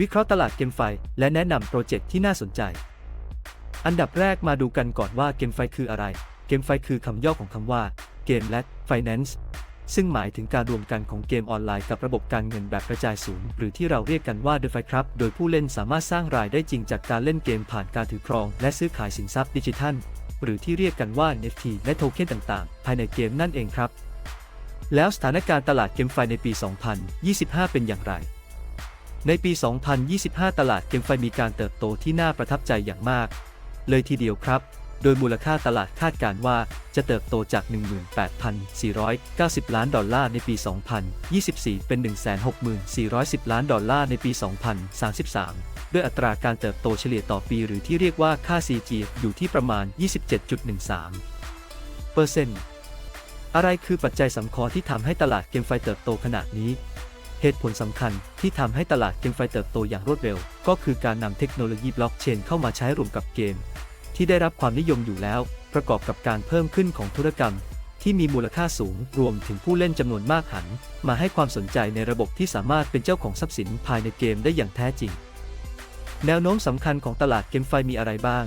วิเคราะห์ตลาดเกมไฟ และแนะนำโปรเจกต์ที่น่าสนใจ อันดับแรกมาดูกันก่อนว่าเกมไฟคืออะไร เกมไฟคือคำย่อของคำว่าเกมและ Finance ซึ่งหมายถึงการรวมกันของเกมออนไลน์กับระบบการเงินแบบกระจายศูนย์ หรือที่เราเรียกกันว่า DeFi ครับ โดยผู้เล่นสามารถสร้างรายได้จริงจากการเล่นเกมผ่านการถือครอง และซื้อขายสินทรัพย์ดิจิทัล หรือที่เรียกกันว่า NFT และโทเค็นต่างๆ ภายในเกมนั่นเองครับ แล้วสถานการณ์ตลาดเกมไฟในปี 2025 เป็นอย่างไร ในปี 2025 ตลาดเกมไฟมีการเติบโตที่น่าประทับใจอย่างมาก เลยทีเดียวครับ โดยมูลค่าตลาดคาดการว่าจะเติบโตจาก 18,490 ล้านดอลลาร์ในปี 2024 เป็น 164,10 ล้านดอลลาร์ในปี 2033 ด้วยอัตราการเติบโตเฉลี่ยต่อปีหรือที่เรียกว่าค่า CG อยู่ที่ประมาณ 27.13เปอร์เซ็นต์อะไรคือปัจจัยสำคัญที่ทำให้ตลาดเกมไฟเติบโตขนาดนี้ เหตุผลสำคัญที่ทำให้ตลาดเกมไฟเติบโตอย่างรวดเร็ว ก็คือการนำเทคโนโลยีบล็อกเชนเข้ามาใช้รวมกับเกม ที่ได้รับความนิยมอยู่แล้ว ประกอบกับการเพิ่มขึ้นของธุรกรรม ที่มีมูลค่าสูงรวมถึงผู้เล่นจำนวนมากหัน มาให้ความสนใจในระบบที่สามารถเป็นเจ้าของทรัพย์สินภายในเกมได้อย่างแท้จริง แนวโน้มสำคัญของตลาดเกมไฟมีอะไรบ้าง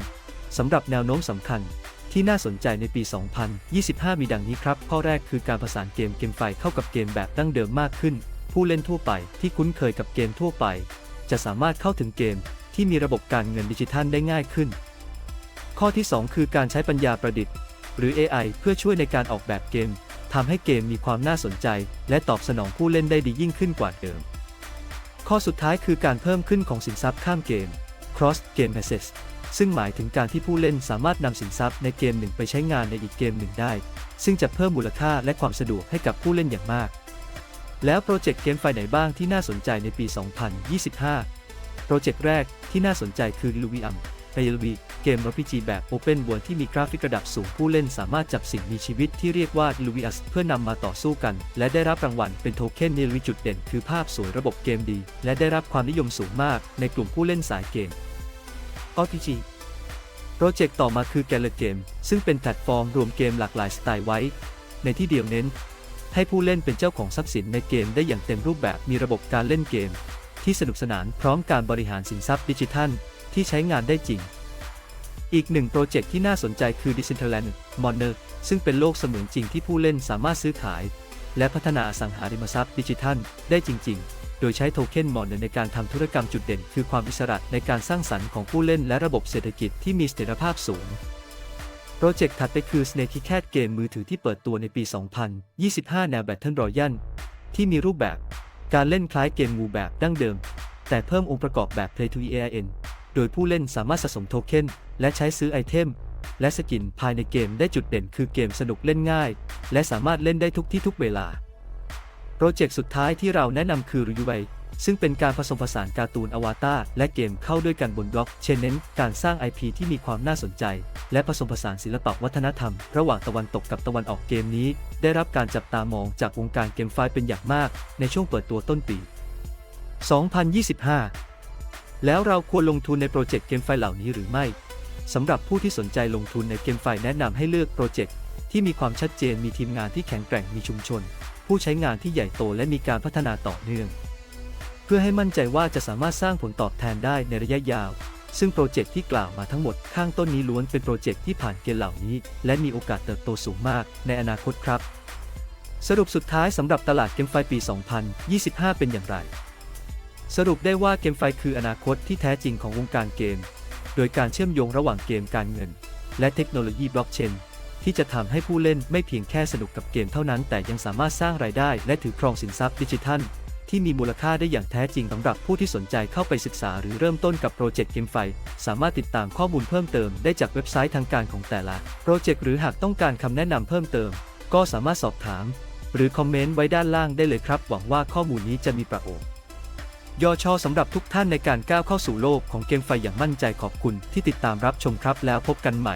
สำหรับแนวโน้มสำคัญที่น่าสนใจในปี 2025 มีดังนี้ครับ ข้อแรกคือการผสานเกมเกมไฟเข้ากับเกมแบบดั้งเดิมมากขึ้น ผู้เล่นทั่วไปที่คุ้นเคยกับเกมทั่วไป จะสามารถเข้าถึงเกมที่มีระบบการเงินดิจิทัลได้ง่ายขึ้น ข้อที่ 2 คือการใช้ปัญญาประดิษฐ์ หรือ AI เพื่อช่วยในการออกแบบเกมทำให้เกมมีความน่าสนใจ และตอบสนองผู้เล่นได้ดียิ่งขึ้นกว่าเดิม ข้อสุดท้ายคือการเพิ่มขึ้นของสินทรัพย์ข้ามเกม cross game assets ซึ่งหมายถึงการที่ผู้เล่นสามารถนำสินทรัพย์ในเกมหนึ่งไปใช้งานในอีกเกมหนึ่งได้ ซึ่งจะเพิ่มมูลค่าและความสะดวกให้กับผู้เล่นอย่างมาก แล้วโปรเจกต์เกมไฟไหนบ้างที่น่าสนใจในปี 2025 โปรเจกต์แรกที่น่าสนใจคือ l u v i u m p a y l v เกม RPG แบบ Open World ที่มีกราฟิกระดับสูงผู้เล่นสามารถจับสิ่งมีชีวิตที่เรียกว่า l u v i u s เพื่อนำมาต่อสู้กัน และได้รับรางวัลเป็นโทเค็นในวิจุดเด่น คือภาพสวยระบบเกมดี และได้รับความนิยมสูงมากในกลุ่มผู้เล่นสายเกม RPG โปรเจกต์ต่อมาคือ g a l a Game ซึ่งเป็นแพลตฟอร์มรวมเกมหลากหลายสไตล์ไว้ ในที่เดียวเน้น ให้ผู้เล่นเป็นเจ้าของทรัพย์สินในเกมได้อย่างเต็มรูปแบบมีระบบการเล่นเกม ที่สนุกสนานพร้อมการบริหารสินทรัพย์ดิจิทัล ที่ใช้งานได้จริง อีกหนึ่งโปรเจกต์ที่น่าสนใจคือ Decentraland m o n e r ซึ่งเป็นโลกเสมือนจริงที่ผู้เล่นสามารถซื้อขาย และพัฒนาอสังหาริมทรัพย์ดิจิทัล ได้จริง ๆ โดยใช้โทเค็นมอนเตอร์ในการทำธุรกรรมจุดเด่น คือความอิสระในการสร้างสรรค์ของผู้เล่นและระบบเศรษฐกิจที่มีเสถียรภาพสูง รเจกต์ถัดไปคือ Snake Cat เกมมือถือที่เปิดตัวในปี 2025 แนว Battle Royale ที่มีรูปแบบ การเล่นคล้ายเกมงูแบบดั้งเดิม แต่เพิ่มองค์ประกอบแบบ Play to Earn โดยผู้เล่นสามารถสะสมโทเค็นและใช้ซื้อไอเทม และสกินภายในเกมได้จุดเด่นคือเกมสนุกเล่นง่าย และสามารถเล่นได้ทุกที่ทุกเวลา โปรเจกต์สุดท้ายที่เราแนะนำคือ r u b ซึ่งเป็นการผสมผสานการ์ตูนอวตารและเกมเข้าด้วยกันบนบล็อกเชนเน้นการสร้าง IP ที่มีความน่าสนใจ และผสมผสานศิลปวัฒนธรรม ระหว่างตะวันตกกับตะวันออกเกมนี้ ได้รับการจับตามองจากวงการเกมไฟเป็นอย่างมาก ในช่วงเปิดตัวต้นปี 2025 แล้วเราควรลงทุนในโปรเจกต์เกมไฟเหล่านี้หรือไม่สำหรับผู้ที่สนใจลงทุนในเกมไฟแนะนำให้เลือกโปรเจกต์ที่มีความชัดเจนมีทีมงานที่แข็งแกร่งมีชุมชน ผู้ใช้งานที่ใหญ่โตและมีการพัฒนาต่อเนื่อง เพื่อให้มั่นใจว่าจะสามารถสร้างผลตอบแทนได้ในระยะยาว ซึ่งโปรเจกต์ที่กล่าวมาทั้งหมดข้างต้นนี้ล้วนเป็นโปรเจกต์ที่ผ่านเกณฑ์เหล่านี้ และมีโอกาสเติบโตสูงมากในอนาคตครับ สรุปสุดท้ายสำหรับตลาดเกมไฟปี 2025 เป็นอย่างไร สรุปได้ว่าเกมไฟคืออนาคตที่แท้จริงของวงการเกม โดยการเชื่อมโยงระหว่างเกมการเงิน และเทคโนโลยีบล็อกเชนที่จะทำให้ผู้เล่นไม่เพียงแค่สนุกกับเกมเท่านั้น แต่ยังสามารถสร้างรายได้และถือครองสินทรัพย์ดิจิทัล ที่มีมูลค่าได้อย่างแท้จริงสำหรับผู้ที่สนใจเข้าไปศึกษาหรือเริ่มต้นกับโปรเจกต์เกมไฟ สามารถติดตามข้อมูลเพิ่มเติมได้จากเว็บไซต์ทางการของแต่ละโปรเจกต์หรือหากต้องการคำแนะนำเพิ่มเติม ก็สามารถสอบถาม หรือคอมเมนต์ไว้ด้านล่างได้เลยครับ หวังว่าข้อมูลนี้จะมีประโยชน์ยอชอสำหรับทุกท่านในการก้าวเข้าสู่โลกของเกมไฟอย่างมั่นใจขอบคุณที่ติดตามรับชมครับ แล้วพบกันใหม่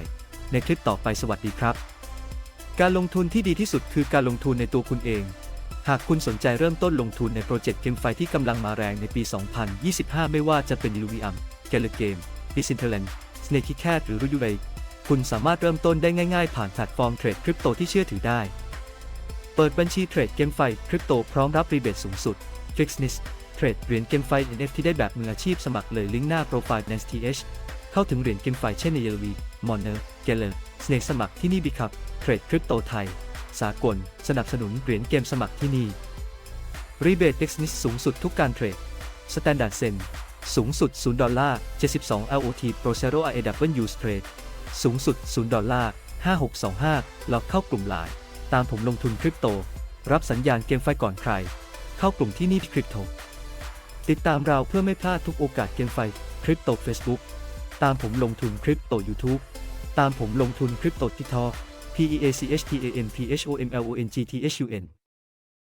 ในคลิปต่อไปสวัสดีครับ การลงทุนที่ดีที่สุดคือการลงทุนในตัวคุณเอง หากคุณสนใจเริ่มต้นลงทุนในโปรเจกต์เกมไฟที่กำลังมาแรงในปี 2025 ไม่ว่าจะเป็น l u v i u m g a l a Game Decentraland Snake Cat หรือ r u b a y คุณสามารถเริ่มต้นได้ง่ายๆ ผ่านแพลตฟอร์มเทรดคริปโตที่เชื่อถือได้ เปิดบัญชีเทรดเกมไฟคริปโตพร้อมรับรีเบทสูงสุด f i x n i s เทรดเหรียญเกมไฟ NFT ได้แบบมืออาชีพสมัครเลยลิงก์หน้าโปรไฟล์ NSTH เข้าถึงเหรียญเกมไฟเช่นในเยลวีมอนเนอร์เกลเลอร์สเนสมัครที่นี่บิครับเทรดคริปโตไทย สากล สนับสนุนเหรียญเกมสมัครที่นี่รีเบทเอ็กซ์นิสสูงสุดทุกการเทรด Standard Sen สูงสุด 0 ดอลลาร์ 72 LOT Pro Zero AW Trade สูงสุด 0 ดอลลาร์ 5625 ล็อกเข้ากลุ่มไลน์ตามผมลงทุนคริปโต รับสัญญาณเกมไฟก่อนใคร เข้ากลุ่มที่นี่คริปโต ติดตามเราเพื่อไม่พลาดทุกโอกาสเกมไฟคริปโต Facebook ตามผมลงทุนคริปโต YouTube ตามผมลงทุนคริปโตทิกทอก P E A C H T A N P H O M L O N G T H U N